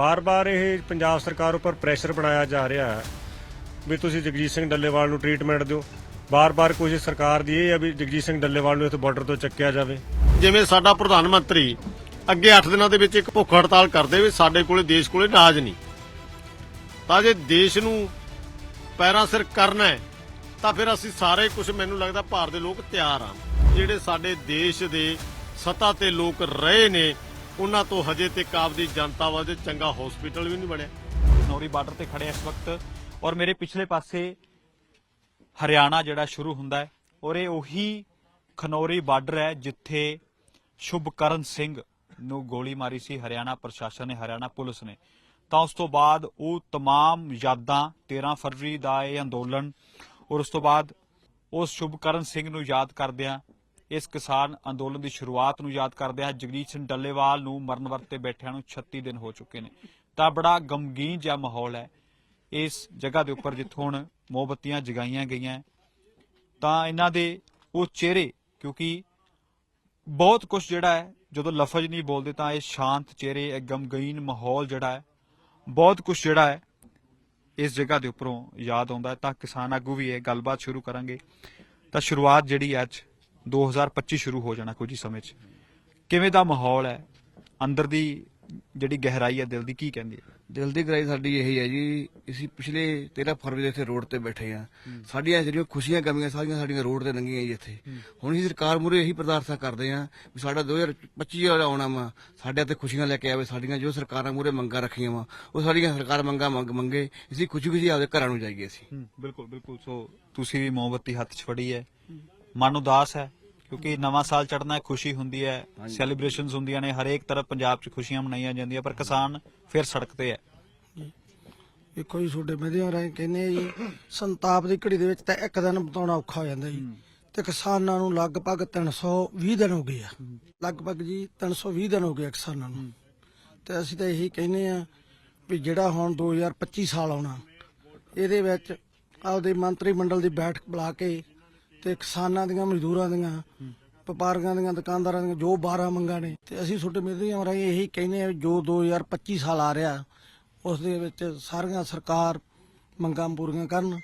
ਬਾਰ-ਬਾਰ ਇਹ ਪੰਜਾਬ ਸਰਕਾਰ ਉੱਪਰ ਪ੍ਰੈਸ਼ਰ ਬਣਾਇਆ ਜਾ ਰਿਹਾ ਹੈ ਵੀ ਤੁਸੀਂ ਜਗਜੀਤ ਸਿੰਘ ਡੱਲੇਵਾਲ ਨੂੰ ਟ੍ਰੀਟਮੈਂਟ ਦਿਓ। ਬਾਰ-ਬਾਰ ਕੋਸ਼ਿਸ਼ ਸਰਕਾਰ ਦੀ ਇਹ ਹੈ ਵੀ ਜਗਜੀਤ ਸਿੰਘ ਡੱਲੇਵਾਲ ਨੂੰ ਇੱਥੇ ਬਾਰਡਰ ਤੋਂ ਚੱਕਿਆ ਜਾਵੇ। ਜਿਵੇਂ ਸਾਡਾ ਪ੍ਰਧਾਨ ਮੰਤਰੀ ਅੱਗੇ 8 ਦਿਨਾਂ ਦੇ ਵਿੱਚ ਇੱਕ ਭੁੱਖ ਹੜਤਾਲ ਕਰਦੇ ਵੀ ਸਾਡੇ ਕੋਲੇ, ਦੇਸ਼ ਕੋਲੇ ਨਾਜ ਨਹੀਂ। ਤਾਂ ਜੇ ਦੇਸ਼ ਨੂੰ ਪੈਰਾਂ ਸਿਰ ਕਰਨਾ ਹੈ, ਤਾਂ ਫਿਰ ਅਸੀਂ ਸਾਰੇ ਕੁਝ ਮੈਨੂੰ ਲੱਗਦਾ ਭਾਰਤ ਦੇ ਲੋਕ ਤਿਆਰ ਆ ਜਿਹੜੇ ਸਾਡੇ ਦੇਸ਼ ਦੇ ਸੱਤਾ ਤੇ ਲੋਕ ਰਹੇ ਨੇ ਉਹਨਾਂ ਤੋਂ ਹਜੇ ਤੱਕ ਆਪਦੀ ਜਨਤਾ ਵਾਸਤੇ ਚੰਗਾ ਹਸਪੀਟਲ ਵੀ ਨਹੀਂ ਬਣਿਆ ਨੌਰੀ ਬਾਰਡਰ ਤੇ ਖੜੇ ਹਾਂ ਇਸ ਵਕਤ ਔਰ ਮੇਰੇ ਪਿਛਲੇ ਪਾਸੇ ਹਰਿਆਣਾ ਜਿਹੜਾ ਸ਼ੁਰੂ ਹੁੰਦਾ ਹੈ ਔਰ ਇਹ ਉਹੀ ਖਨੌਰੀ ਬਾਰਡਰ ਹੈ ਜਿੱਥੇ ਸ਼ੁਭਕਰਨ ਸਿੰਘ ਨੂੰ ਗੋਲੀ ਮਾਰੀ ਸੀ ਹਰਿਆਣਾ ਪ੍ਰਸ਼ਾਸਨ ਨੇ ਹਰਿਆਣਾ ਪੁਲਿਸ ਨੇ ਤਾਂ ਉਸ ਤੋਂ ਬਾਅਦ ਉਹ तमाम ਯਾਦਾਂ 13 ਫਰਵਰੀ ਦਾ ਇਹ ਅੰਦੋਲਨ ਔਰ ਉਸ ਤੋਂ ਬਾਅਦ ਉਸ ਸ਼ੁਭਕਰਨ ਸਿੰਘ ਨੂੰ ਯਾਦ ਕਰਦਿਆਂ ਇਸ ਕਿਸਾਨ ਅੰਦੋਲਨ ਦੀ ਸ਼ੁਰੂਆਤ ਨੂੰ ਯਾਦ ਕਰਦਿਆਂ ਜਗਜੀਤ ਸਿੰਘ ਡੱਲੇਵਾਲ ਨੂੰ ਮਰਨ ਵਰਤ ਬੈਠਿਆਂ ਨੂੰ 36 ਦਿਨ ਹੋ ਚੁੱਕੇ ਨੇ। ਤਾਂ ਬੜਾ ਗਮਗੀਨ ਜਿਹਾ ਮਾਹੌਲ ਹੈ ਇਸ ਜਗ੍ਹਾ ਦੇ ਉੱਪਰ, ਜਿੱਥੋਂ ਹੁਣ ਮੋਮਬੱਤੀਆਂ ਜਗਾਈਆਂ ਗਈਆਂ। ਤਾਂ ਇਹਨਾਂ ਦੇ ਉਹ ਚਿਹਰੇ, ਕਿਉਂਕਿ ਬਹੁਤ ਕੁਝ ਜਿਹੜਾ ਹੈ, ਜਦੋਂ ਲਫ਼ਜ਼ ਨਹੀਂ ਬੋਲਦੇ ਤਾਂ ਇਹ ਸ਼ਾਂਤ ਚਿਹਰੇ, ਇਹ ਗਮਗੀਨ ਮਾਹੌਲ ਜਿਹੜਾ ਹੈ, ਬਹੁਤ ਕੁਝ ਜਿਹੜਾ ਹੈ ਇਸ ਜਗ੍ਹਾ ਦੇ ਉੱਪਰੋਂ ਯਾਦ ਆਉਂਦਾ ਹੈ। ਤਾਂ ਕਿਸਾਨ ਆਗੂ ਵੀ ਇਹ ਗੱਲਬਾਤ ਸ਼ੁਰੂ ਕਰਾਂਗੇ। ਤਾਂ ਸ਼ੁਰੂਆਤ ਜਿਹੜੀ ਹੈ ਅੱਜ 2025 ਸ਼ੁਰੂ ਹੋ ਜਾਣਾ ਕੁਝ ਹੀ ਸਮੇਂ 'ਚ। ਕਿਵੇਂ ਦਾ ਮਾਹੌਲ ਹੈ? ਅੰਦਰ ਦੀ ਜਿਹੜੀ ਗਹਿਰਾਈ ਹੈ ਦਿਲ ਦੀ ਕੀ ਕਹਿੰਦੀ ਹੈ? ਦਿਲ ਦੀ ਗਰਾਈ ਸਾਡੀ ਇਹੀ ਹੈ ਜੀ ਅਸੀਂ ਪਿਛਲੇ 13 ਫਰਵਰੀ ਦੇ ਇੱਥੇ ਰੋਡ ਤੇ ਬੈਠੇ ਆ ਸਾਡੀਆਂ ਜਿਹੜੀਆਂ ਖੁਸ਼ੀਆਂ ਕਮੀਆਂ ਸਾਰੀਆਂ ਸਾਡੀਆਂ ਰੋਡ ਤੇ ਲੰਘੀਆਂ ਜੀ ਇੱਥੇ। ਹੁਣ ਅਸੀਂ ਸਰਕਾਰ ਮੂਰੇ ਇਹੀ ਪ੍ਰਦਾਰਥਾ ਕਰਦੇ ਆ ਵੀ ਸਾਡਾ 2025 ਵਾਲਾ ਆਉਣਾ ਵਾ ਸਾਡੇ ਤੇ ਖੁਸ਼ੀਆਂ ਲੈ ਕੇ ਆਵੇ ਸਾਡੀਆਂ ਜੋ ਸਰਕਾਰਾਂ ਮੂਰੇ ਮੰਗਾਂ ਰੱਖੀਆਂ ਵਾ ਉਹ ਸਾਡੀਆਂ ਸਰਕਾਰ ਮੰਗਾਂ ਮੰਗ ਮੰਗੇ ਅਸੀਂ ਖੁਸ਼ੀ ਖੁਸ਼ੀ ਆਪਦੇ ਘਰਾਂ ਨੂੰ ਜਾਈਏ ਅਸੀਂ। ਬਿਲਕੁਲ ਬਿਲਕੁਲ। ਸੋ ਤੁਸੀਂ ਵੀ ਮੋਮਬੱਤੀ ਹੱਥ 'ਚ ਫੜੀ ਹੈ। ਮਨ ਉਦਾਸ ਹੈ? ਕਿਉਂਕਿ ਨਵਾਂ ਸਾਲ ਚੜ੍ਹਨਾ ਹੈ ਖੁਸ਼ੀ ਹੁੰਦੀ ਹੈ ਸੈਲੀਬ੍ਰੇਸ਼ਨਸ ਹੁੰਦੀਆਂ ਨੇ ਹਰੇਕ ਤਰਫ ਪੰਜਾਬ 'ਚ ਖੁਸ਼ੀਆਂ ਮਨਾਈਆਂ ਜਾਂਦੀਆਂ ਪਰ ਕਿਸਾਨ ਫਿਰ ਸੜਕ ਤੇ ਹੈ। ਵੇਖੋ ਜੀ ਤੁਹਾਡੇ ਮਧਿਆਂ ਰਾਹੀਂ ਕਹਿੰਦੇ ਆ ਜੀ ਸੰਤਾਪ ਦੀ ਘੜੀ ਦੇ ਵਿੱਚ ਤਾਂ ਇੱਕ ਦਿਨ ਬਤਾਉਣਾ ਔਖਾ ਹੋ ਜਾਂਦਾ ਜੀ। ਤੇ ਕਿਸਾਨਾਂ ਨੂੰ ਲਗਭਗ 320 ਦਿਨ ਹੋ ਗਏ ਆ। ਲਗਭਗ ਜੀ 320 ਦਿਨ ਹੋ ਗਏ ਕਿਸਾਨਾਂ ਨੂੰ। ਤੇ ਅਸੀਂ ਤਾਂ ਇਹੀ ਕਹਿੰਦੇ ਆ ਵੀ ਜਿਹੜਾ ਹੁਣ 2025 ਸਾਲ ਆਉਣਾ ਇਹਦੇ ਵਿੱਚ ਆਪਦੇ ਮੰਤਰੀ ਮੰਡਲ ਦੀ ਬੈਠਕ ਬੁਲਾ ਕੇ ਤੇ ਕਿਸਾਨਾਂ ਦੀਆਂ, ਮਜ਼ਦੂਰਾਂ ਦੀਆਂ, ਵਪਾਰੀਆਂ ਦੀਆਂ, ਦੁਕਾਨਦਾਰਾਂ ਦੀਆਂ ਜੋ 12 ਮੰਗਾਂ ਨੇ, ਤੇ ਅਸੀਂ ਤੁਹਾਡੇ ਮੀਡੀਆ ਰਾਹੀਂ ਇਹੀ ਕਹਿੰਦੇ ਆ ਵੀ ਜੋ 2025 ਸਾਲ ਆ ਰਿਹਾ, ਉਸ ਦੇ ਵਿੱਚ ਸਾਰੀਆਂ ਸਰਕਾਰ ਮੰਗਾਂ ਪੂਰੀਆਂ ਕਰਨ।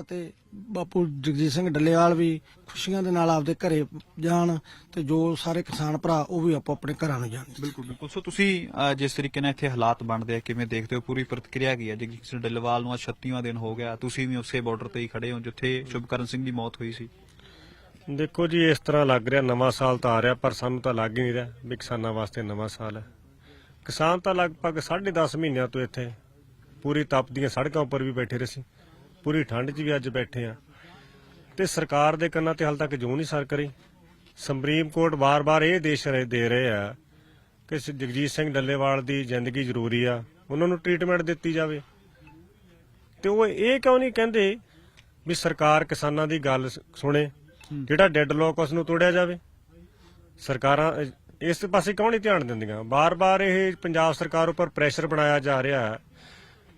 ਅਤੇ ਬਾਪੂ ਜਗਜੀਤ ਸਿੰਘ ਡੱਲੇਵਾਲ ਵੀ ਖੁਸ਼ੀਆਂ ਦੇ ਨਾਲ ਆਪਦੇ ਘਰੇ ਜਾਣ ਤੇ ਜੋ ਸਾਰੇ ਕਿਸਾਨ ਭਰਾ ਉਹ ਵੀ ਆਪੋ ਆਪਣੇ ਘਰਾਂ ਨੂੰ ਜਾਣ। ਬਿਲਕੁਲ ਬਿਲਕੁਲ। ਸੋ ਤੁਸੀਂ ਅਹ, ਜਿਸ ਤਰੀਕੇ ਨਾਲ ਇੱਥੇ ਹਾਲਾਤ ਬਣਦੇ ਆ ਕਿਵੇਂ ਦੇਖਦੇ ਹੋ? ਪੂਰੀ ਪ੍ਰਤੀਕਿਰਿਆ ਕੀ ਹੈ ਜਗਜੀਤ ਸਿੰਘ ਡੱਲੇਵਾਲ ਨੂੰ ਅੱਜ 36ਵਾਂ ਦਿਨ ਹੋ ਗਿਆ। ਤੁਸੀਂ ਵੀ ਉਸੇ ਬਾਰਡਰ ਤੇ ਹੀ ਖੜੇ ਹੋ ਜਿੱਥੇ ਸ਼ੁਭਕਰਨ ਸਿੰਘ ਦੀ ਮੌਤ ਹੋਈ ਸੀ। ਦੇਖੋ ਜੀ ਇਸ ਤਰ੍ਹਾਂ ਲੱਗ ਰਿਹਾ ਨਵਾਂ ਸਾਲ ਤਾਂ ਆ ਰਿਹਾ ਪਰ ਸਾਨੂੰ ਤਾਂ ਲੱਗ ਹੀ ਨਹੀਂ ਰਿਹਾ ਵੀ ਕਿਸਾਨਾਂ ਵਾਸਤੇ ਨਵਾਂ ਸਾਲ ਹੈ। ਕਿਸਾਨ ਤਾਂ ਲਗਭਗ 10.5 ਮਹੀਨਿਆਂ ਤੋਂ ਇੱਥੇ ਪੂਰੀ ਤਪਦੀਆਂ ਸੜਕਾਂ ਉੱਪਰ ਵੀ ਬੈਠੇ ਰਹੇ ਸੀ। ਪੂਰੀ ਠੰਡ 'ਚ ਵੀ ਅੱਜ ਬੈਠੇ ਆ। ਤੇ ਸਰਕਾਰ ਦੇ ਕੰਨਾਂ ਤੇ ਹਾਲ ਤੱਕ ਜੂ ਨਹੀਂ ਸਰ ਕਰੀ। ਸੁਪਰੀਮ ਕੋਰਟ ਬਾਰ-ਬਾਰ ਇਹ ਦੇਸ਼ ਰਹੇ ਦੇ ਰਹੇ ਆ ਕਿ ਜਗਜੀਤ ਸਿੰਘ ਡੱਲੇਵਾਲ ਦੀ ਜ਼ਿੰਦਗੀ ਜ਼ਰੂਰੀ ਆ ਉਹਨਾਂ ਨੂੰ ਟ੍ਰੀਟਮੈਂਟ ਦਿੱਤੀ ਜਾਵੇ। ਤੇ ਉਹ ਇਹ ਕਿਉਂ ਨਹੀਂ ਕਹਿੰਦੇ ਵੀ ਸਰਕਾਰ ਕਿਸਾਨਾਂ ਦੀ ਗੱਲ ਸੁਣੇ ਜਿਹੜਾ ਡੈੱਡਲੌਕ ਉਸ ਨੂੰ ਤੋੜਿਆ ਜਾਵੇ? ਸਰਕਾਰਾਂ ਇਸ ਪਾਸੇ ਕਿਉਂ ਨਹੀਂ ਧਿਆਨ ਦਿੰਦੀਆਂ? ਬਾਰ-ਬਾਰ ਇਹ ਪੰਜਾਬ ਸਰਕਾਰ ਉੱਪਰ ਪ੍ਰੈਸ਼ਰ ਬਣਾਇਆ ਜਾ ਰਿਹਾ ਹੈ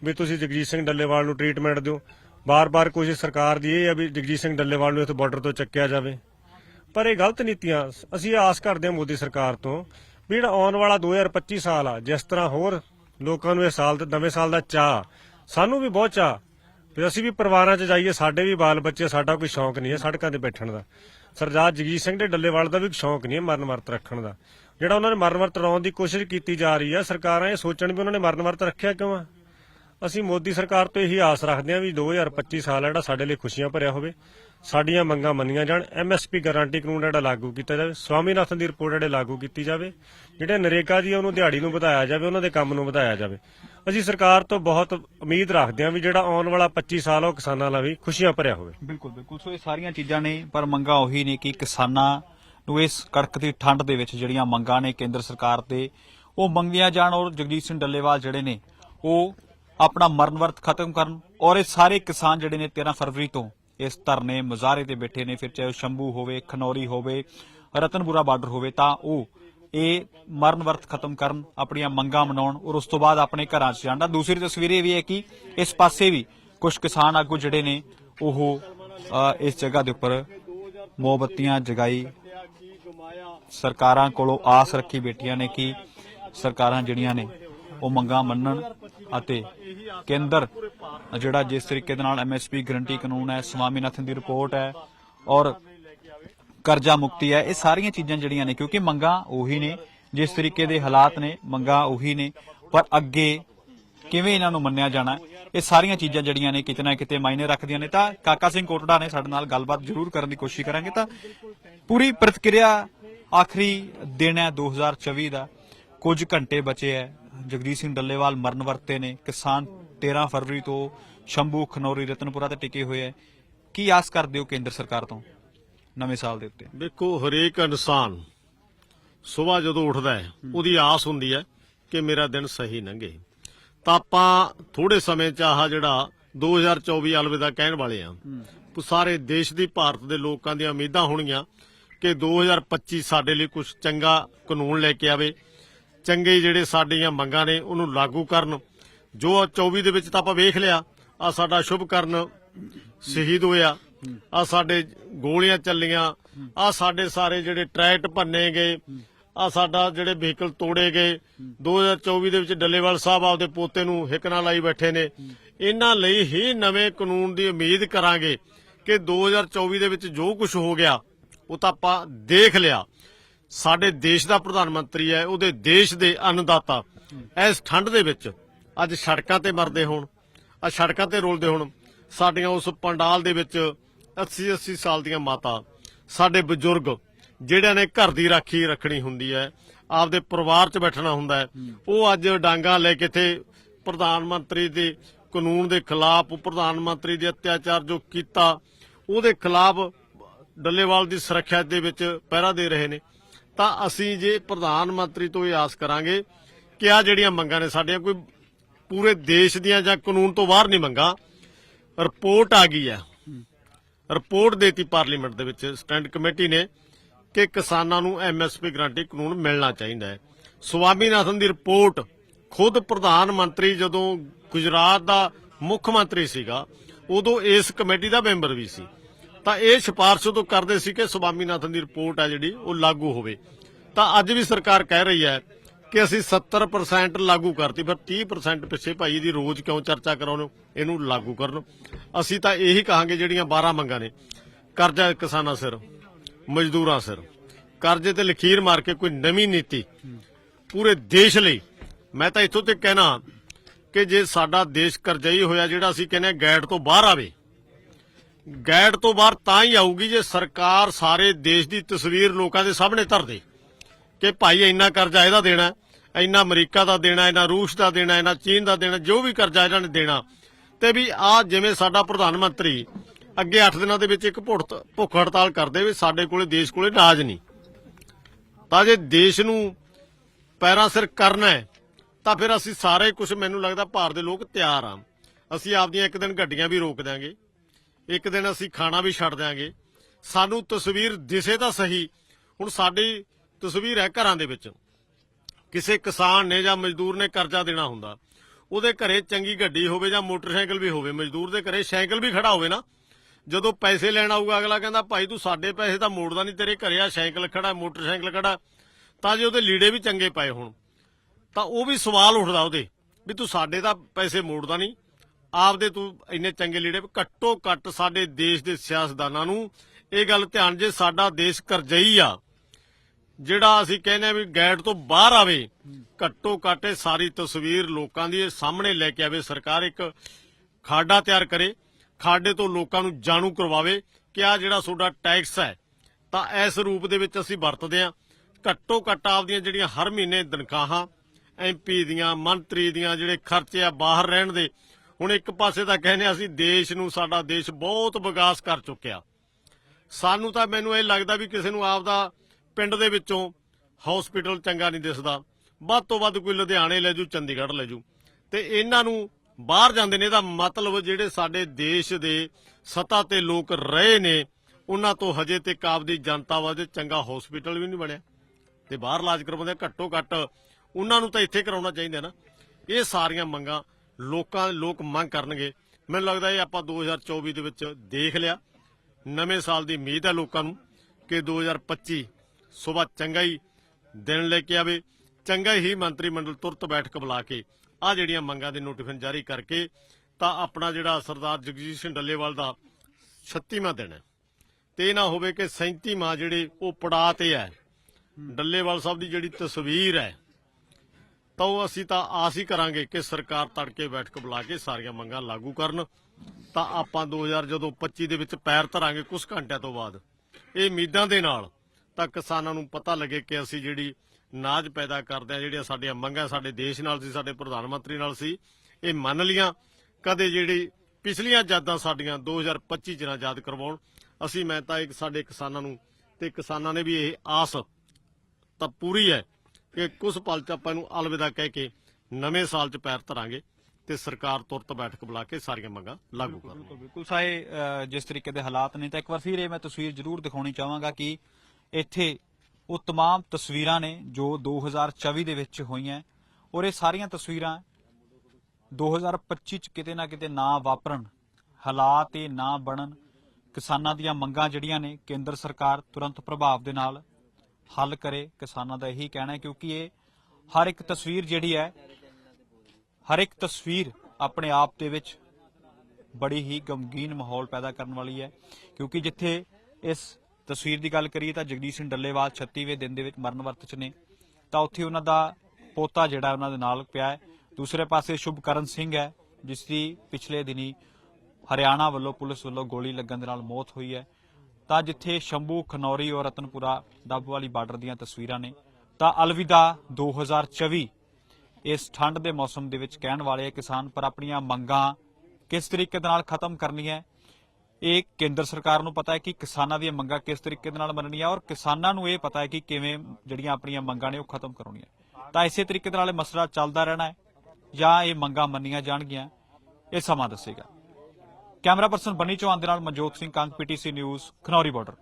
ਵੀ ਤੁਸੀਂ ਜਗਜੀਤ ਸਿੰਘ ਡੱਲੇਵਾਲ ਨੂੰ ਟ੍ਰੀਟਮੈਂਟ ਦਿਓ। ਬਾਰ-ਬਾਰ ਕੋਸ਼ਿਸ਼ ਸਰਕਾਰ ਦੀ ਇਹ ਹੈ ਵੀ ਜਗਜੀਤ ਸਿੰਘ ਡੱਲੇਵਾਲ ਨੂੰ ਇੱਥੇ ਬਾਰਡਰ ਤੋਂ ਚੱਕਿਆ ਜਾਵੇ। ਪਰ ਇਹ ਗਲਤ ਨੀਤੀਆਂ ਅਸੀਂ ਆਸ ਕਰਦੇ ਹਾਂ ਮੋਦੀ ਸਰਕਾਰ ਤੋਂ ਵੀ ਜਿਹੜਾ ਆਉਣ ਵਾਲਾ 2025 ਸਾਲ ਆ, ਜਿਸ ਤਰ੍ਹਾਂ ਹੋਰ ਲੋਕਾਂ ਨੂੰ ਇਹ ਸਾਲ ਤੇ ਨਵੇਂ ਸਾਲ ਦਾ ਚਾਹ ਸਾਨੂੰ ਵੀ ਬਹੁਤ ਚਾਹ ਵੀ ਅਸੀਂ ਵੀ ਪਰਿਵਾਰਾਂ 'ਚ ਜਾਈਏ, ਸਾਡੇ ਵੀ ਬਾਲ ਬੱਚੇ, ਸਾਡਾ ਕੋਈ ਸ਼ੌਂਕ ਨਹੀਂ ਹੈ ਸੜਕਾਂ ਤੇ ਬੈਠਣ ਦਾ। ਸਰਦਾਰ ਜਗਜੀਤ ਸਿੰਘ ਦੇ ਡੱਲੇਵਾਲ ਦਾ ਵੀ ਸ਼ੌਂਕ ਨਹੀਂ ਹੈ ਮਰਨ ਵਰਤ ਰੱਖਣ ਦਾ। ਜਿਹੜਾ ਉਹਨਾਂ ਨੇ ਮਰਨ ਵਰਤ ਲਾਉਣ ਦੀ ਕੋਸ਼ਿਸ਼ ਕੀਤੀ ਜਾ ਰਹੀ ਹੈ, ਸਰਕਾਰਾਂ ਇਹ ਸੋਚਣ ਵੀ ਉਹਨਾਂ ਨੇ ਮਰਨ ਵਰਤ ਰੱਖਿਆ ਕਿਉਂ ਆ? ਅਸੀਂ ਮੋਦੀ ਸਰਕਾਰ ਤੋਂ ਇਹੀ ਆਸ ਰੱਖਦੇ ਹਾਂ ਵੀ 2025 ਸਾਲ ਆ ਜਿਹੜਾ ਸਾਡੇ ਲਈ ਖੁਸ਼ੀਆਂ ਭਰਿਆ ਹੋਵੇ। ਸਾਡੀਆਂ ਮੰਗਾਂ ਮੰਨੀਆਂ ਜਾਣ। ਐਮਐਸਪੀ ਗਾਰੰਟੀ ਕਾਨੂੰਨ ਜਿਹੜਾ ਲਾਗੂ ਕੀਤਾ ਜਾਵੇ। ਸਵਾਮੀਨਾਥਨ ਦੀ ਰਿਪੋਰਟ ਜਿਹੜੇ ਲਾਗੂ ਕੀਤੀ ਜਾਵੇ। ਜਿਹੜੇ ਨਰੇਗਾ ਜੀ ਉਹਨੂੰ ਦਿਹਾੜੀ ਨੂੰ ਵਧਾਇਆ ਜਾਵੇ, ਉਹਨਾਂ ਦੇ ਕੰਮ ਨੂੰ ਵਧਾਇਆ ਜਾਵੇ। ਅਸੀਂ ਸਰਕਾਰ ਤੋਂ ਬਹੁਤ ਉਮੀਦ ਰੱਖਦੇ ਹਾਂ ਵੀ ਜਿਹੜਾ ਆਉਣ ਵਾਲਾ 25 ਸਾਲ ਉਹ ਕਿਸਾਨਾਂ ਲਈ ਵੀ ਖੁਸ਼ੀਆਂ ਭਰਿਆ ਹੋਵੇ। ਬਿਲਕੁਲ ਬਿਲਕੁਲ। ਸੋ ਇਹ ਸਾਰੀਆਂ ਚੀਜ਼ਾਂ ਨੇ, ਪਰ ਮੰਗਾਂ ਉਹੀ ਨੇ ਕਿ ਕਿਸਾਨਾਂ ਨੂੰ ਇਸ ਕੜਕਦੀ ਠੰਡ ਦੇ ਵਿੱਚ ਜਿਹੜੀਆਂ ਮੰਗਾਂ ਨੇ ਕੇਂਦਰ ਸਰਕਾਰ ਤੇ, ਉਹ ਮੰਗੀਆਂ ਜਾਣ। ਔਰ ਜਗਜੀਤ ਸਿੰਘ ਡੱਲੇਵਾਲ ਜਿਹੜੇ ਨੇ, ਉਹ ਆਪਣਾ ਮਰਨ ਵਰਤ ਖਤਮ ਕਰਨ ਔਰ ਇਹ ਸਾਰੇ ਕਿਸਾਨ ਜਿਹੜੇ ਨੇ 13 ਫਰਵਰੀ ਤੋਂ ਇਸ ਧਰਨੇ ਮੁਜ਼ਾਹਰੇ ਤੇ ਬੈਠੇ ਨੇ, ਫਿਰ ਚਾਹੇ ਉਹ ਸ਼ੰਭੂ ਹੋਵੇ, ਖਨੌਰੀ ਹੋਵੇ, ਰਤਨਪੁਰਾ ਬਾਰਡਰ ਹੋਵੇ, ਤਾਂ ਉਹ ਇਹ ਮਰਨ ਵਰਤ ਖਤਮ ਕਰਨ, ਆਪਣੀਆਂ ਮੰਗਾਂ ਮਨਾਉਣ ਔਰ ਉਸ ਤੋਂ ਬਾਅਦ ਆਪਣੇ ਘਰਾਂ 'ਚ ਜਾਣ ਦੂਸਰੀ ਤਸਵੀਰ ਇਹ ਵੀ ਹੈ ਕਿ ਇਸ ਪਾਸੇ ਵੀ ਕੁਝ ਕਿਸਾਨ ਆਗੂ ਜਿਹੜੇ ਨੇ, ਉਹ ਇਸ ਜਗ੍ਹਾ ਦੇ ਉੱਪਰ ਮੋਮਬੱਤੀਆਂ ਜਗਾਈ ਸਰਕਾਰਾਂ ਕੋਲੋਂ ਆਸ ਰੱਖੀ ਬੈਠੀਆਂ ਨੇ ਕਿ ਸਰਕਾਰਾਂ ਜਿਹੜੀਆਂ ਨੇ ਉਹ ਮੰਗਾਂ ਮੰਨਣ ਅਤੇ ਕੇਂਦਰ ਜਿਹੜਾ ਜਿਸ ਤਰੀਕੇ ਦੇ ਨਾਲ ਐਮਐਸਪੀ ਗਰੰਟੀ ਕਾਨੂੰਨ ਹੈ, ਸਵਾਮੀਨਾਥਨ ਦੀ ਰਿਪੋਰਟ ਹੈ ਔਰ ਕਰਜ਼ਾ ਮੁਕਤੀ ਹੈ, ਇਹ ਸਾਰੀਆਂ ਚੀਜ਼ਾਂ ਜਿਹੜੀਆਂ ਨੇ, ਕਿਉਂਕਿ ਮੰਗਾਂ ਉਹੀ ਨੇ, ਜਿਸ ਤਰੀਕੇ ਦੇ ਹਾਲਾਤ ਨੇ, ਮੰਗਾਂ ਉਹੀ ਨੇ, ਪਰ ਅੱਗੇ ਕਿਵੇਂ ਇਹਨਾਂ ਨੂੰ ਮੰਨਿਆ ਜਾਣਾ, ਇਹ ਸਾਰੀਆਂ ਚੀਜ਼ਾਂ ਜਿਹੜੀਆਂ ਨੇ, ਕਿਤੇ ਨਾ ਕਿਤੇ ਮਾਇਨੇ ਰੱਖਦੀਆਂ ਨੇ, ਤਾਂ ਕਾਕਾ ਸਿੰਘ ਕੋਟੜਾ ਨੇ ਸਾਡੇ ਨਾਲ ਗੱਲਬਾਤ ਜ਼ਰੂਰ ਕਰਨ ਦੀ ਕੋਸ਼ਿਸ਼ ਕਰਾਂਗੇ, ਤਾਂ ਪੂਰੀ ਪ੍ਰਤੀਕਿਰਿਆ ਆਖਰੀ ਦਿਨ ਹੈ 2024 ਦਾ, ਕੁਝ ਘੰਟੇ ਬਚੇ ਹੈ ਜਗਦੀਸ਼ ਸਿੰਘ ਡੱਲੇਵਾਲ ਮਰਨ ਵਰਤੇ ਨੇ। ਕਿਸਾਨ 13 ਫਰਵਰੀ ਤੋਂ ਸ਼ੰਭੂ ਖਨੌਰੀ ਰਤਨਪੁਰਾ ਤੇ ਟਿਕੇ ਹੋਏ ਹੈ ਕੀ ਆਸ ਕਰਦੇ ਹੋ ਕੇਂਦਰ ਸਰਕਾਰ ਤੋਂ ਨਵੇਂ ਸਾਲ ਦੇ ਉੱਤੇ? ਦੇਖੋ ਹਰੇਕ ਇਨਸਾਨ ਸਵੇਰ ਜਦੋਂ ਉੱਠਦਾ ਹੈ ਉਹਦੀ ਆਸ ਹੁੰਦੀ ਹੈ ਕਿ ਮੇਰਾ ਦਿਨ ਸਹੀ ਲੰਘੇ। ਤਾਂ ਆਪਾਂ ਥੋੜੇ ਸਮੇਂ ਚ ਆਹ ਜਿਹੜਾ 2024 ਅਲਵਿਦਾ ਕਹਿਣ ਵਾਲੇ ਆ ਸਾਰੇ ਦੇਸ਼ ਦੀ ਭਾਰਤ ਦੇ ਲੋਕਾਂ ਦੀਆਂ ਉਮੀਦਾਂ ਹੋਣਗੀਆਂ ਕਿ 2025 ਸਾਡੇ ਲਈ ਕੁਝ ਚੰਗਾ ਕਾਨੂੰਨ ਲੈ ਕੇ ਆਵੇ। ਚੰਗੇ ਜਿਹੜੇ ਸਾਡੀਆਂ ਮੰਗਾਂ ਨੇ ਉਹਨੂੰ ਲਾਗੂ ਕਰਨ। ਜੋ 24 ਦੇ ਵਿੱਚ ਤਾਂ ਆਪਾਂ ਵੇਖ ਲਿਆ, ਆ ਸਾਡਾ ਸ਼ੁਭ ਕਰਨ ਸ਼ਹੀਦ ਹੋਇਆ। ਆ ਸਾਡੇ ਗੋਲੀਆਂ ਚੱਲੀਆਂ, ਆ ਸਾਡੇ ਸਾਰੇ ਜਿਹੜੇ ਟਰੈਕਟ ਭੰਨੇ ਗਏ, ਆ ਸਾਡਾ ਜਿਹੜੇ ਵਹੀਕਲ ਤੋੜੇ ਗਏ। 2024 ਦੇ ਵਿੱਚ ਡੱਲੇਵਾਲ ਸਾਹਿਬ ਆਪਦੇ ਪੋਤੇ ਨੂੰ ਹਿੱਕ ਲਾਈ ਬੈਠੇ ਨੇ। ਇਹਨਾਂ ਲਈ ਹੀ ਨਵੇਂ ਕਾਨੂੰਨ ਦੀ ਉਮੀਦ ਕਰਾਂਗੇ ਕਿ 2024 ਦੇ ਵਿੱਚ ਜੋ ਕੁਝ ਹੋ ਗਿਆ, ਉਹ ਤਾਂ ਆਪਾਂ ਦੇਖ ਲਿਆ। ਸਾਡੇ ਦੇਸ਼ ਦਾ ਪ੍ਰਧਾਨ ਮੰਤਰੀ ਹੈ, ਉਹਦੇ ਦੇਸ਼ ਦੇ ਅੰਨਦਾਤਾ। ਇਸ ਠੰਡ ਦੇ ਵਿੱਚ ਅੱਜ ਸੜਕਾਂ ਤੇ ਮਰਦੇ ਹੋਣ, ਆ ਸੜਕਾਂ ਤੇ ਰੋਲਦੇ ਹੋਣ, ਸਾਡੀਆਂ ਉਸ ਪੰਡਾਲ ਦੇ ਵਿੱਚ 80 80 ਸਾਲ ਦੀਆਂ ਮਾਤਾ, ਸਾਡੇ ਬਜ਼ੁਰਗ, ਜਿਹੜਿਆਂ ਨੇ ਘਰ ਦੀ ਰਾਖੀ ਰੱਖਣੀ ਹੁੰਦੀ ਹੈ, ਆਪਦੇ ਪਰਿਵਾਰ 'ਚ ਬੈਠਣਾ ਹੁੰਦਾ ਹੈ, ਉਹ ਅੱਜ ਡਾਂਗਾ ਲੈ ਕੇ ਇੱਥੇ ਪ੍ਰਧਾਨ ਮੰਤਰੀ ਦੇ ਕਾਨੂੰਨ ਦੇ ਖਿਲਾਫ, ਪ੍ਰਧਾਨ ਮੰਤਰੀ ਦੇ ਅਤਿਆਚਾਰ ਜੋ ਕੀਤਾ, ਉਹਦੇ ਖਿਲਾਫ ਡੱਲੇਵਾਲ ਦੀ ਸੁਰੱਖਿਆ ਦੇ ਵਿੱਚ ਪਹਿਰਾ ਦੇ ਰਹੇ ਨੇ। ਤਾਂ ਅਸੀਂ ਜੇ ਪ੍ਰਧਾਨ ਮੰਤਰੀ ਤੋਂ ਇਹ ਆਸ ਕਰਾਂਗੇ ਕਿ ਆ ਜਿਹੜੀਆਂ ਮੰਗਾਂ ਨੇ ਸਾਡੀਆਂ, ਕੋਈ ਪੂਰੇ ਦੇਸ਼ ਦੀਆਂ ਜਾਂ ਕਾਨੂੰਨ ਤੋਂ ਬਾਹਰ ਨਹੀਂ ਮੰਗਾਂ, ਰਿਪੋਰਟ ਆ ਗਈ ਹੈ। ਰਿਪੋਰਟ ਦੇਤੀ ਪਾਰਲੀਮੈਂਟ ਦੇ ਵਿੱਚ, ਸਟੈਂਡ ਕਮੇਟੀ ਨੇ ਕਿ ਕਿਸਾਨਾਂ ਨੂੰ ਐਮਐਸਪੀ ਗਰੰਟੀ ਕਾਨੂੰਨ ਮਿਲਣਾ ਚਾਹੀਦਾ ਹੈ। ਸਵਾਮੀਨਾਥਨ ਦੀ ਰਿਪੋਰਟ ਖੁਦ ਪ੍ਰਧਾਨ ਮੰਤਰੀ ਜਦੋਂ ਗੁਜਰਾਤ ਦਾ ਮੁੱਖ ਮੰਤਰੀ ਸੀਗਾ, ਉਦੋਂ ਇਸ ਕਮੇਟੀ ਦਾ ਮੈਂਬਰ ਵੀ ਸੀ। ਤਾਂ ਇਹ ਸਿਫਾਰਿਸ਼ ਤੋਂ ਕਰਦੇ ਸੀ ਕਿ ਸਵਾਮੀਨਾਥਨ ਦੀ ਰਿਪੋਰਟ ਹੈ ਜਿਹੜੀ, ਉਹ ਲਾਗੂ ਹੋਵੇ। ਤਾਂ ਅੱਜ ਵੀ ਸਰਕਾਰ ਕਹਿ ਰਹੀ ਹੈ ਕਿ ਅਸੀਂ 70% ਲਾਗੂ ਕਰਤੀ, ਫਿਰ 30% ਪਿੱਛੇ ਭਾਈ ਇਹਦੀ ਰੋਜ਼ ਕਿਉਂ ਚਰਚਾ ਕਰਾਉਣੋ, ਇਹਨੂੰ ਲਾਗੂ ਕਰਨ। ਅਸੀਂ ਤਾਂ ਇਹੀ ਕਹਾਂਗੇ ਜਿਹੜੀਆਂ 12 ਮੰਗਾਂ ਨੇ। ਕਰਜ਼ਾ ਕਿਸਾਨਾਂ ਸਿਰ, ਮਜ਼ਦੂਰਾਂ ਸਿਰ। ਕਰਜ਼ੇ ਤੇ ਲਖੀਰ ਮਾਰ ਕੇ ਕੋਈ ਨਵੀਂ ਨੀਤੀ ਪੂਰੇ ਦੇਸ਼ ਲਈ। ਮੈਂ ਤਾਂ ਇੱਥੋਂ ਤੱਕ ਕਹਿਣਾ ਕਿ ਜੇ ਸਾਡਾ ਦੇਸ਼ ਕਰਜ਼ਈ ਹੋਇਆ ਜਿਹੜਾ ਅਸੀਂ ਕਹਿੰਦੇ ਹਾਂ ਗੈਡ ਤੋਂ ਬਾਹਰ ਆਵੇ ਗੈਡ ਤੋਂ ਬਾਹਰ ਤਾਂ ਹੀ ਆਊਗੀ ਜੇ ਸਰਕਾਰ ਸਾਰੇ ਦੇਸ਼ ਦੀ ਤਸਵੀਰ ਲੋਕਾਂ ਦੇ ਸਾਹਮਣੇ ਧਰ ਦੇ ਕਿ ਭਾਈ ਇੰਨਾ ਕਰਜ਼ਾ ਇਹਦਾ ਦੇਣਾ, ਇੰਨਾ ਅਮਰੀਕਾ ਦਾ ਦੇਣਾ, ਇੰਨਾ ਰੂਸ ਦਾ ਦੇਣਾ, ਇੰਨਾ ਚੀਨ ਦਾ ਦੇਣਾ, ਜੋ ਵੀ ਕਰਜ਼ਾ ਇਹਨਾਂ ਨੇ ਦੇਣਾ। ਤੇ ਵੀ ਆ ਜਿਵੇਂ ਸਾਡਾ ਪ੍ਰਧਾਨ ਮੰਤਰੀ ਅੱਗੇ 8 ਦਿਨਾਂ ਦੇ ਵਿੱਚ ਇੱਕ ਭੁੱਖ ਭੁੱਖ ਹੜਤਾਲ ਕਰਦੇ ਵੀ ਸਾਡੇ ਕੋਲੇ, ਦੇਸ਼ ਕੋਲੇ ਨਾਜ ਨਹੀਂ। ਤਾਂ ਜੇ ਦੇਸ਼ ਨੂੰ ਪੈਰਾਂ ਸਿਰ ਕਰਨਾ ਹੈ, ਤਾਂ ਫਿਰ ਅਸੀਂ ਸਾਰੇ ਕੁਝ ਮੈਨੂੰ ਲੱਗਦਾ ਭਾਰਤ ਦੇ ਲੋਕ ਤਿਆਰ ਆ। ਅਸੀਂ ਆਪਦੀਆਂ ਇੱਕ ਦਿਨ ਗੱਡੀਆਂ ਵੀ ਰੋਕ ਦਿਆਂਗੇ। ਇੱਕ ਦਿਨ ਅਸੀਂ ਖਾਣਾ ਵੀ ਛੱਡ ਦਿਆਂਗੇ। ਸਾਨੂੰ ਤਸਵੀਰ ਦਿਸੇ ਤਾਂ ਸਹੀ। ਹੁਣ ਸਾਡੀ ਤਸਵੀਰ ਹੈ ਘਰਾਂ ਦੇ ਵਿੱਚ। ਕਿਸੇ ਕਿਸਾਨ ਨੇ ਜਾਂ ਮਜ਼ਦੂਰ ਨੇ ਕਰਜ਼ਾ ਦੇਣਾ ਹੁੰਦਾ। ਉਹਦੇ ਘਰੇ ਚੰਗੀ ਗੱਡੀ ਹੋਵੇ ਜਾਂ ਮੋਟਰਸਾਈਕਲ ਵੀ ਹੋਵੇ। ਮਜ਼ਦੂਰ ਦੇ ਘਰੇ ਸਾਈਕਲ ਵੀ ਖੜਾ ਹੋਵੇ ਨਾ। ਜਦੋਂ ਪੈਸੇ ਲੈਣ ਆਊਗਾ, ਅਗਲਾ ਕਹਿੰਦਾ, ਭਾਈ, ਤੂੰ ਸਾਡੇ ਪੈਸੇ ਤਾਂ ਮੋੜਦਾ ਨਹੀਂ। ਤੇਰੇ ਘਰੇ ਆ ਸਾਈਕਲ ਖੜਾ, ਮੋਟਰਸਾਈਕਲ ਖੜਾ। ਤਾਂ ਜੇ ਉਹਦੇ ਲੀੜੇ ਵੀ ਚੰਗੇ ਪਏ ਹੋਣ। ਤਾਂ ਉਹ ਵੀ ਸਵਾਲ ਉੱਠਦਾ ਉਹਦੇ, ਵੀ ਤੂੰ ਸਾਡੇ ਤਾਂ ਪੈਸੇ ਮੋੜਦਾ ਨਹੀਂ। ਆਪਦੇ ਤੂੰ ਇੰਨੇ ਚੰਗੇ ਲੀਡਰ ਘੱਟੋ ਘੱਟ ਸਾਡੇ ਦੇਸ਼ ਦੇ ਸਿਆਸਤਦਾਨਾਂ ਨੂੰ ਇਹ ਗੱਲ ਧਿਆਨ ਜੇ ਸਾਡਾ ਦੇਸ਼ ਕਰਜ਼ਈ ਆ, ਜਿਹੜਾ ਅਸੀਂ ਕਹਿੰਦੇ ਆ ਵੀ ਗੈਟ ਤੋਂ ਬਾਹਰ ਆਵੇ, ਘੱਟੋ ਘੱਟ ਇਹ ਸਾਰੀ ਤਸਵੀਰ ਲੋਕਾਂ ਦੀ ਸਾਹਮਣੇ ਲੈ ਕੇ ਆਵੇ, ਸਰਕਾਰ ਇੱਕ ਖਾਡਾ ਤਿਆਰ ਕਰੇ, ਖਾਡੇ ਤੋਂ ਲੋਕਾਂ ਨੂੰ ਜਾਣੂ ਕਰਵਾਵੇ ਕਿ ਆ ਜਿਹੜਾ ਤੁਹਾਡਾ ਟੈਕਸ ਹੈ, ਤਾਂ ਇਸ ਰੂਪ ਦੇ ਵਿੱਚ ਅਸੀਂ ਵਰਤਦੇ ਆ ਘੱਟੋ ਘੱਟ ਆਪਦੀਆਂ ਜਿਹੜੀਆਂ ਹਰ ਮਹੀਨੇ ਤਨਖਾਹਾਂ ਐਮਪੀ ਦੀਆਂ, ਮੰਤਰੀ ਦੀਆਂ, ਜਿਹੜੇ ਖਰਚੇ ਆ ਬਾਹਰ ਰਹਿਣ ਦੇ ਹੁਣ ਇੱਕ ਪਾਸੇ ਤਾਂ ਕਹਿੰਦੇ ਆ ਅਸੀਂ ਦੇਸ਼ ਨੂੰ, ਸਾਡਾ ਦੇਸ਼ ਬਹੁਤ ਵਿਕਾਸ ਕਰ ਚੁੱਕਿਆ। ਸਾਨੂੰ ਤਾਂ ਮੈਨੂੰ ਇਹ ਲੱਗਦਾ ਵੀ ਕਿਸੇ ਨੂੰ ਆਪਦਾ ਪਿੰਡ ਦੇ ਵਿੱਚੋਂ ਹਸਪੀਟਲ ਚੰਗਾ ਨਹੀਂ ਦਿਸਦਾ। ਵੱਧ ਤੋਂ ਵੱਧ ਕੋਈ ਲੁਧਿਆਣੇ ਲੈ ਜੂ, ਚੰਡੀਗੜ੍ਹ ਲੈ ਜੂ। ਤੇ ਇਹਨਾਂ ਨੂੰ ਬਾਹਰ ਜਾਂਦੇ ਨੇ, ਇਹਦਾ ਮਤਲਬ ਜਿਹੜੇ ਸਾਡੇ ਦੇਸ਼ ਦੇ ਸੱਤਾ ਤੇ ਲੋਕ ਰਹੇ ਨੇ, ਉਹਨਾਂ ਤੋਂ ਹਜੇ ਤੱਕ ਆਪਦੀ ਜਨਤਾ ਵਾਸਤੇ ਚੰਗਾ ਹਸਪੀਟਲ ਵੀ ਨਹੀਂ ਬਣਿਆ। ਤੇ ਬਾਹਰ ਇਲਾਜ ਕਰਵਾਉਂਦੇ ਘੱਟੋ ਘੱਟ ਉਹਨਾਂ ਨੂੰ ਤਾਂ ਇੱਥੇ ਕਰਾਉਣਾ ਚਾਹੀਦਾ ਨਾ। ਇਹ ਸਾਰੀਆਂ ਮੰਗਾਂ ਲੋਕਾਂ, ਲੋਕ ਮੰਗ ਕਰਨਗੇ। ਮੈਨੂੰ ਲੱਗਦਾ ਇਹ ਆਪਾਂ 2024 ਦੇ ਵਿੱਚ ਦੇਖ ਲਿਆ। ਨਵੇਂ ਸਾਲ ਦੀ ਉਮੀਦ ਹੈ ਲੋਕਾਂ ਨੂੰ ਕਿ 2025 ਸਵੇਰ ਚੰਗਾ ਹੀ ਦਿਨ ਲੈ ਕੇ ਆਵੇ। ਚੰਗਾ ਹੀ ਮੰਤਰੀ ਮੰਡਲ ਤੁਰਤ ਬੈਠਕ ਬੁਲਾ ਕੇ ਆ ਜਿਹੜੀਆਂ ਮੰਗਾਂ ਦੇ ਨੋਟੀਫਿਕੇਸ਼ਨ ਜਾਰੀ ਕਰਕੇ ਤਾਂ ਆਪਣਾ ਜਿਹੜਾ ਸਰਦਾਰ ਜਗਜੀਤ ਸਿੰਘ ਡੱਲੇਵਾਲ ਦਾ 36ਵਾਂ ਦਿਨ ਹੈ। ਤੇ ਇਹ ਨਾ ਹੋਵੇ ਕਿ 37ਵਾਂ ਜਿਹੜੇ ਉਹ ਪੜਾਅ ਤੇ ਹੈ। ਡੱਲੇਵਾਲ ਸਾਹਿਬ ਦੀ ਜਿਹੜੀ ਤਸਵੀਰ ਹੈ ਤਾਂ ਉਹ ਅਸੀਂ ਤਾਂ ਆਸ ਹੀ ਕਰਾਂਗੇ ਕਿ ਸਰਕਾਰ ਤੜਕੇ ਬੈਠਕ ਬੁਲਾ ਕੇ ਸਾਰੀਆਂ ਮੰਗਾਂ ਲਾਗੂ ਕਰਨ। ਤਾਂ ਆਪਾਂ 2000 ਜਦੋਂ 25 ਦੇ ਵਿੱਚ ਪੈਰ ਧਰਾਂਗੇ ਕੁਝ ਘੰਟਿਆਂ ਤੋਂ ਬਾਅਦ। ਇਹ ਉਮੀਦਾਂ ਦੇ ਨਾਲ ਤਾਂ ਕਿਸਾਨਾਂ ਨੂੰ ਪਤਾ ਲੱਗੇ ਕਿ ਅਸੀਂ ਜਿਹੜੀ ਨਾਜ ਪੈਦਾ ਕਰਦੇ ਆ ਜਿਹੜੀਆਂ ਸਾਡੀਆਂ ਮੰਗਾਂ ਸਾਡੇ ਦੇਸ਼ ਨਾਲ ਸੀ, ਸਾਡੇ ਪ੍ਰਧਾਨ ਮੰਤਰੀ ਨਾਲ ਸੀ, ਇਹ ਮੰਨ ਲੀਆਂ ਕਦੇ ਜਿਹੜੀ ਪਿਛਲੀਆਂ ਯਾਦਾਂ ਸਾਡੀਆਂ 2025 ਚ ਨਾ ਯਾਦ ਕਰਵਾਉਣ। ਅਸੀਂ, ਮੈਂ ਤਾਂ ਇੱਕ ਸਾਡੇ ਕਿਸਾਨਾਂ ਨੂੰ ਤੇ ਕਿਸਾਨਾਂ ਨੇ ਵੀ ਇਹ ਆਸ ਤਾਂ ਪੂਰੀ ਹੈ ਕਿ ਕੁਝ ਪਲ ਚ ਆਪਾਂ ਨੂੰ ਅਲਵਿਦਾ ਕਹਿ ਕੇ ਨਵੇਂ ਸਾਲ ਚ ਪੈਰ ਧਰਾਂਗੇ ਤੇ ਸਰਕਾਰ ਤੁਰਤ ਬੈਠਕ ਬੁਲਾ ਕੇ ਸਾਰੀਆਂ ਮੰਗਾਂ ਲਾਗੂ ਕਰਨ ਬਿਲਕੁਲ ਬਿਲਕੁਲ ਸਾਏ ਅ, ਜਿਸ ਤਰੀਕੇ ਦੇ ਹਾਲਾਤ ਨੇ ਤਾਂ ਇੱਕ ਵਾਰ ਫਿਰ ਇਹ ਮੈਂ ਤਸਵੀਰ ਜ਼ਰੂਰ ਦਿਖਾਉਣੀ ਚਾਹਾਂਗਾ ਕਿ ਇੱਥੇ ਉਹ तमाम ਤਸਵੀਰਾਂ ਨੇ ਜੋ 2024 ਦੇ ਵਿੱਚ ਹੋਈਆਂ ਔਰ ਇਹ ਸਾਰੀਆਂ ਤਸਵੀਰਾਂ 2025 ਚ ਕਿਤੇ ਨਾ ਕਿਤੇ ਨਾ ਵਾਪਰਨ ਹਾਲਾਤ ਇਹ ਨਾ ਬਣਨ ਕਿਸਾਨਾਂ ਦੀਆਂ ਮੰਗਾਂ ਜਿਹੜੀਆਂ ਨੇ ਕੇਂਦਰ ਸਰਕਾਰ ਤੁਰੰਤ ਪ੍ਰਭਾਵ ਦੇ ਨਾਲ ਹੱਲ ਕਰੇ, ਕਿਸਾਨਾਂ ਦਾ ਇਹੀ ਕਹਿਣਾ ਹੈ, ਕਿਉਂਕਿ ਇਹ ਹਰ ਇੱਕ ਤਸਵੀਰ ਜਿਹੜੀ ਹੈ, ਹਰ ਇੱਕ ਤਸਵੀਰ ਆਪਣੇ ਆਪ ਦੇ ਵਿੱਚ ਬੜੀ ਹੀ ਗਮਗੀਨ ਮਾਹੌਲ ਪੈਦਾ ਕਰਨ ਵਾਲੀ ਹੈ। ਕਿਉਂਕਿ ਜਿੱਥੇ ਇਸ ਤਸਵੀਰ ਦੀ ਗੱਲ ਕਰੀਏ ਤਾਂ ਜਗਦੀਸ਼ ਸਿੰਘ ਡੱਲੇਵਾਲ 36ਵੇਂ ਦਿਨ ਦੇ ਵਿੱਚ ਮਰਨ ਵਰਤ ਚ ਨੇ। ਤਾਂ ਉੱਥੇ ਉਹਨਾਂ ਦਾ ਪੋਤਾ ਜਿਹੜਾ ਉਹਨਾਂ ਦੇ ਨਾਲ ਪਿਆ ਹੈ। ਦੂਸਰੇ ਪਾਸੇ ਸ਼ੁਭਕਰਨ ਸਿੰਘ ਹੈ ਜਿਸ ਦੀ ਪਿਛਲੇ ਦਿਨੀ ਹਰਿਆਣਾ ਵੱਲੋਂ ਪੁਲਿਸ ਵੱਲੋਂ ਗੋਲੀ ਲੱਗਣ ਦੇ ਨਾਲ ਮੌਤ ਹੋਈ ਹੈ। ਤਾਂ ਜਿੱਥੇ ਸ਼ੰਭੂ, ਖਨੌਰੀ ਔਰ ਰਤਨਪੁਰਾ ਡੱਬ ਵਾਲੀ ਬਾਰਡਰ ਦੀਆਂ ਤਸਵੀਰਾਂ ਨੇ, ਤਾਂ ਅਲਵਿਦਾ 2024 ਇਸ ਠੰਡ ਦੇ ਮੌਸਮ ਦੇ ਵਿੱਚ ਕਹਿਣ ਵਾਲੇ ਆ ਕਿਸਾਨ ਪਰ ਆਪਣੀਆਂ ਮੰਗਾਂ ਕਿਸ ਤਰੀਕੇ ਦੇ ਨਾਲ ਖਤਮ ਕਰਨੀਆਂ ਇਹ ਕੇਂਦਰ ਸਰਕਾਰ ਨੂੰ ਪਤਾ ਹੈ ਕਿ ਕਿਸਾਨਾਂ ਦੀਆਂ ਮੰਗਾਂ ਕਿਸ ਤਰੀਕੇ ਦੇ ਨਾਲ ਮੰਨਣੀਆਂ ਔਰ ਕਿਸਾਨਾਂ ਨੂੰ ਇਹ ਪਤਾ ਹੈ ਕਿ ਕਿਵੇਂ ਜਿਹੜੀਆਂ ਆਪਣੀਆਂ ਮੰਗਾਂ ਨੇ ਉਹ ਖਤਮ ਕਰਾਉਣੀਆਂ ਤਾਂ ਇਸੇ ਤਰੀਕੇ ਦੇ ਨਾਲ ਇਹ ਮਸਲਾ ਚੱਲਦਾ ਰਹਿਣਾ ਹੈ ਜਾਂ ਇਹ ਮੰਗਾਂ ਮੰਨੀਆਂ ਜਾਣਗੀਆਂ, ਇਹ ਸਮਾਂ ਦੱਸੇਗਾ। ਕੈਮਰਾ ਪਰਸਨ ਬਨੀ ਚੌਹਾਨ ਦੇ ਨਾਲ Manjot Singh Kang PTC news Khanauri border.